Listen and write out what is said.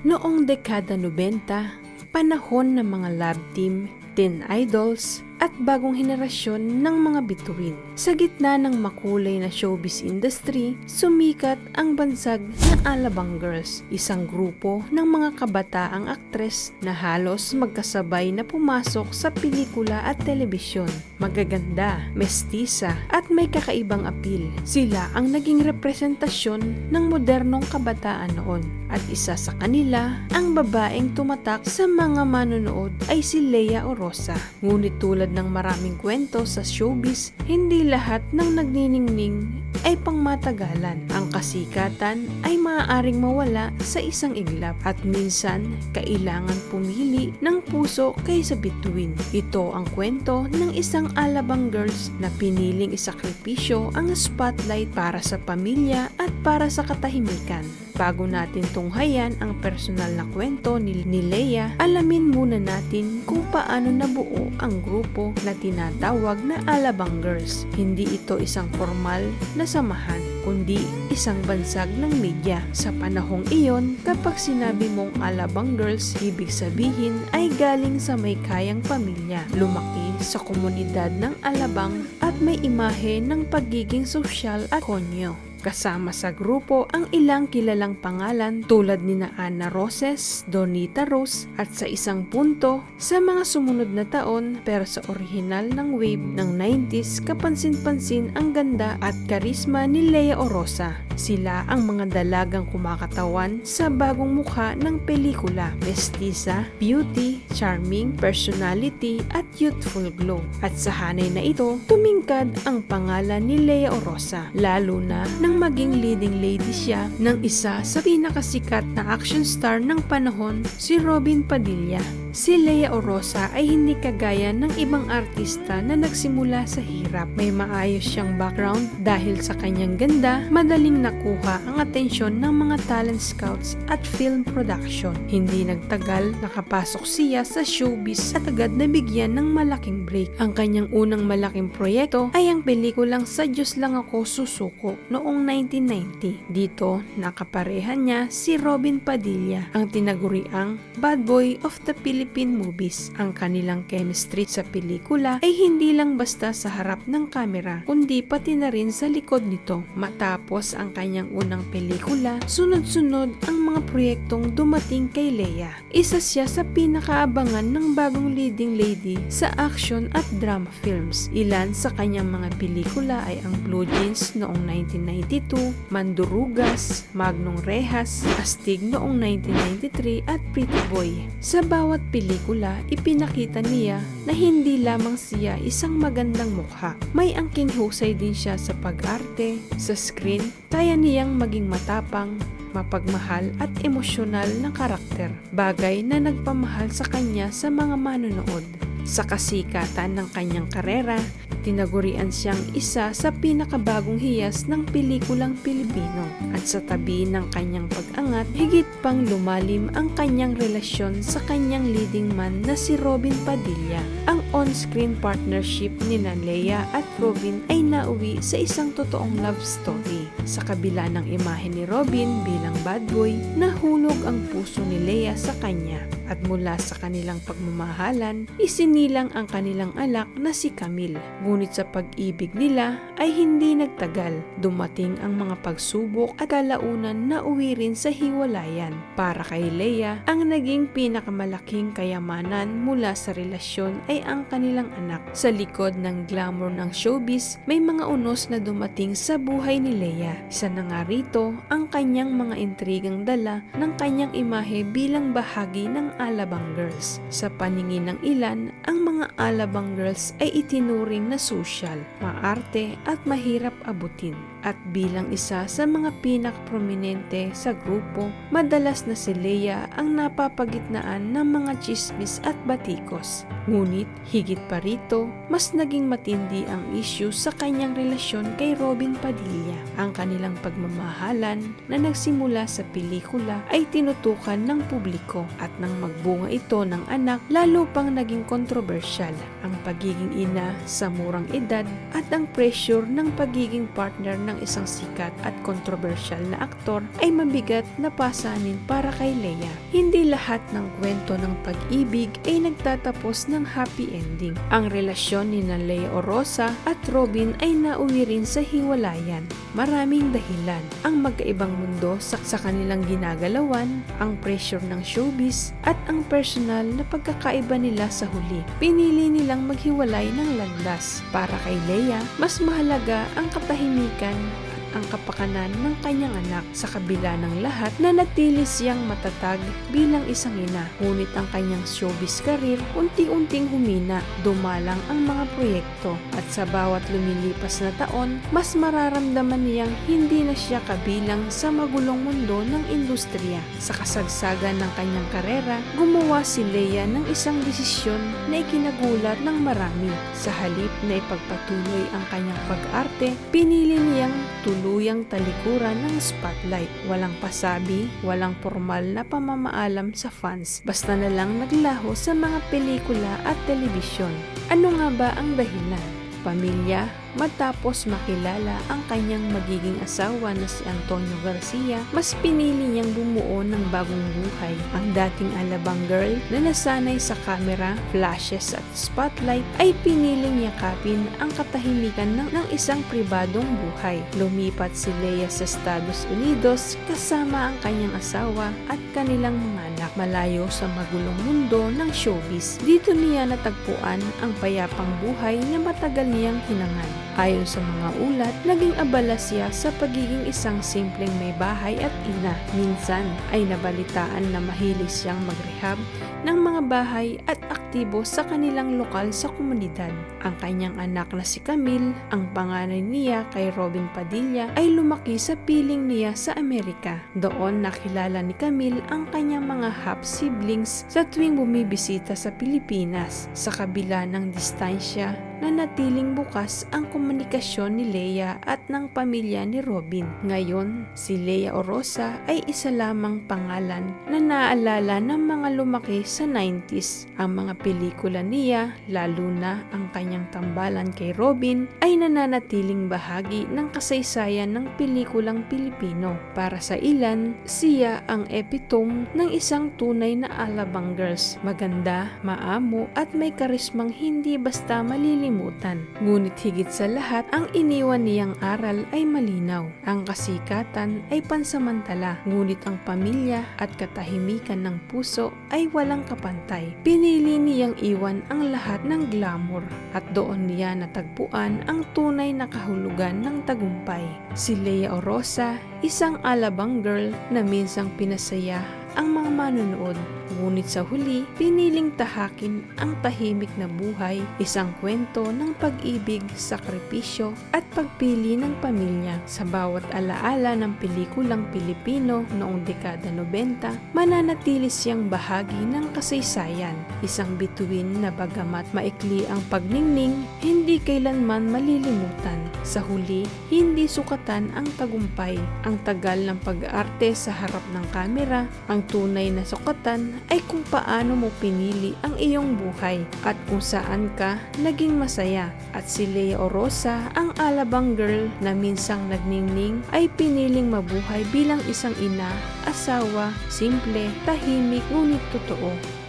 Noong dekada 90, panahon ng mga lab team, teen idols, at bagong henerasyon ng mga bituin. Sa gitna ng makulay na showbiz industry, sumikat ang bansag na Alabang Girls, isang grupo ng mga kabataang aktres na halos magkasabay na pumasok sa pelikula at telebisyon. Magaganda, mestisa, at may kakaibang apil. Sila ang naging representasyon ng modernong kabataan noon. At isa sa kanila, ang babaeng tumatak sa mga manonood ay si Leia Orosa. Ngunit tulad ng maraming kwento sa showbiz, hindi lahat ng nagniningning ay pangmatagalan. Ang kasikatan ay maaaring mawala sa isang iglap at minsan kailangan pumili ng puso kaysa bituin. Ito ang kwento ng isang Alabang girls na piniling isakripisyo ang spotlight para sa pamilya at para sa katahimikan. Bago natin tunghayan ang personal na kwento ni, ni Leia, alamin muna natin kung paano nabuo ang grupo na tinatawag na Alabang Girls. Hindi ito isang formal na samahan, kundi isang bansag ng media. Sa panahong iyon, kapag sinabi mong Alabang Girls, ibig sabihin ay galing sa may kayang pamilya. Lumaki sa komunidad ng Alabang at may imahe ng pagiging sosyal at konyo. Kasama sa grupo ang ilang kilalang pangalan tulad ni na Ana Roses, Donita Rose at sa isang punto sa mga sumunod na taon pero sa orihinal ng wave ng 90s kapansin-pansin ang ganda at karisma ni Lea Orosa. Sila ang mga dalagang kumakatawan sa bagong mukha ng pelikula, mestiza, beauty, charming, personality at youthful glow. At sa hanay na ito, tumingkad ang pangalan ni Lea Orosa, lalo na nang maging leading lady siya ng isa sa pinakasikat na action star ng panahon, si Robin Padilla. Si Lea Orosa ay hindi kagaya ng ibang artista na nagsimula sa hirap. May maayos siyang background dahil sa kanyang ganda, madaling nakuha ang atensyon ng mga talent scouts at film production. Hindi nagtagal, nakapasok siya sa showbiz at agad nabigyan ng malaking break. Ang kanyang unang malaking proyekto ay ang pelikulang Sa Diyos Lang Ako Susuko noong 1990. Dito, nakaparehan niya si Robin Padilla, ang tinaguriang bad boy of the Philippine movies. Ang kanilang chemistry sa pelikula ay hindi lang basta sa harap ng kamera, kundi pati na rin sa likod nito. Matapos ang kanyang unang pelikula, sunod-sunod ang mga proyektong dumating kay Leia. Isa siya sa pinakaabangan ng bagong leading lady sa action at drama films. Ilan sa kanyang mga pelikula ay ang Blue Jeans noong 1992, Mandurugas, Magnong Rehas, Astig noong 1993 at Pretty Boy. Sa bawat pelikula, ipinakita niya na hindi lamang siya isang magandang mukha. May angking husay din siya sa pag-arte, sa screen, kaya niyang maging matapang, mapagmahal at emosyonal ng karakter. Bagay na nagpamahal sa kanya sa mga manonood. Sa kasikatan ng kanyang karera, tinagurian siyang isa sa pinakabagong hiyas ng pelikulang Pilipino at sa tabi ng kanyang pag-angat, higit pang lumalim ang kanyang relasyon sa kanyang leading man na si Robin Padilla. Ang on-screen partnership ni Leia at Robin ay nauwi sa isang totoong love story. Sa kabila ng imahe ni Robin bilang bad boy, nahulog ang puso ni Leia sa kanya at mula sa kanilang pagmamahalan, isinilang ang kanilang anak na si Camille. Ngunit sa pag-ibig nila ay hindi nagtagal. Dumating ang mga pagsubok at kalaunan na uwi rin sa hiwalayan. Para kay Leia, ang naging pinakamalaking kayamanan mula sa relasyon ay ang kanilang anak. Sa likod ng glamour ng showbiz, may mga unos na dumating sa buhay ni Leia. Isa na nga rito ang kanyang mga intrigang dala ng kanyang imahe bilang bahagi ng Alabang Girls. Sa paningin ng ilan, ang mga Alabang Girls ay itinuring na social, maarte at mahirap abutin. At bilang isa sa mga pinakaprominente sa grupo, madalas na si Leia ang napapagitnaan ng mga chismis at batikos. Ngunit higit pa rito, mas naging matindi ang issue sa kanyang relasyon kay Robin Padilla. Ang kanilang pagmamahalan na nagsimula sa pelikula ay tinutukan ng publiko at nang mag magbunga ito ng anak, lalo pang naging kontrobersyal ang pagiging ina sa murang edad at ang pressure ng pagiging partner ng isang sikat at kontrobersyal na aktor ay mabigat na pasanin para kay Leia. Hindi lahat ng kwento ng pag-ibig ay nagtatapos ng happy ending. Ang relasyon ni na Leia Orosa at Robin ay nauwi rin sa hiwalayan. Maraming dahilan. Ang magkaibang mundo sa, sa kanilang ginagalawan, ang pressure ng showbiz, at ang personal na pagkakaiba nila sa huli. Pinili nilang maghiwalay ng landas. Para kay Leia, mas mahalaga ang katahimikan ang kapakanan ng kanyang anak sa kabila ng lahat na natili siyang matatag bilang isang ina. Ngunit ang kanyang showbiz career unti-unting humina, dumalang ang mga proyekto at sa bawat lumilipas na taon, mas mararamdaman niyang hindi na siya kabilang sa magulong mundo ng industriya. Sa kasagsagan ng kanyang karera, gumawa si Leia ng isang desisyon na ikinagulat ng marami. Sa halip na ipagpatuloy ang kanyang pag-arte, pinili niyang tuluyang talikuran ng spotlight. Walang pasabi, walang formal na pamamaalam sa fans, basta na lang naglaho sa mga pelikula at telebisyon. Ano nga ba ang dahilan? Pamilya, matapos makilala ang kanyang magiging asawa na si Antonio Garcia, mas pinili niyang bumuo ng bagong buhay. Ang dating alabang girl na nasanay sa camera, flashes at spotlight ay piniling yakapin ang katahimikan ng, ng isang pribadong buhay. Lumipat si Leia sa Estados Unidos kasama ang kanyang asawa at kanilang mga anak malayo sa magulong mundo ng showbiz. Dito niya natagpuan ang payapang buhay na matagal niyang hinangan. Ayon sa mga ulat, naging abala siya sa pagiging isang simpleng may bahay at ina. Minsan ay nabalitaan na mahilig siyang magrehab ng mga bahay at aktibo sa kanilang lokal sa komunidad. Ang kanyang anak na si Camille, ang panganay niya kay Robin Padilla ay lumaki sa piling niya sa Amerika. Doon nakilala ni Camille ang kanyang mga half-siblings sa tuwing bumibisita sa Pilipinas. Sa kabila ng distansya, nanatiling bukas ang komunikasyon ni Leia at ng pamilya ni Robin. Ngayon, si Leia Orosa ay isa lamang pangalan na naalala ng mga lumaki sa 90s. Ang mga pelikula niya, lalo na ang kanyang tambalan kay Robin, ay nananatiling bahagi ng kasaysayan ng pelikulang Pilipino. Para sa ilan, siya ang epitome ng isang tunay na alabang girls. Maganda, maamo at may karismang hindi basta malilimutan. Ngunit higit sa lahat, ang iniwan niyang aral ay malinaw. Ang kasikatan ay pansamantala, ngunit ang pamilya at katahimikan ng puso ay walang kapantay. Pinili niyang iwan ang lahat ng glamour at doon niya natagpuan ang tunay na kahulugan ng tagumpay. Si Leia Orosa, isang alabang girl na minsang pinasaya ang mga manonood. Ngunit sa huli, piniling tahakin ang tahimik na buhay, isang kwento ng pag-ibig, sakripisyo at pagpili ng pamilya. Sa bawat alaala ng pelikulang Pilipino noong dekada 90, mananatili siyang bahagi ng kasaysayan. Isang bituin na bagamat maikli ang pagningning, hindi kailanman malilimutan. Sa huli, hindi sukatan ang tagumpay, ang tagal ng pag-arte sa harap ng kamera, ang tunay na sukatan ay kung paano mo pinili ang iyong buhay at kung saan ka naging masaya. At si Lea Orosa, ang alabang girl na minsang nagningning ay piniling mabuhay bilang isang ina, asawa, simple, tahimik ngunit totoo.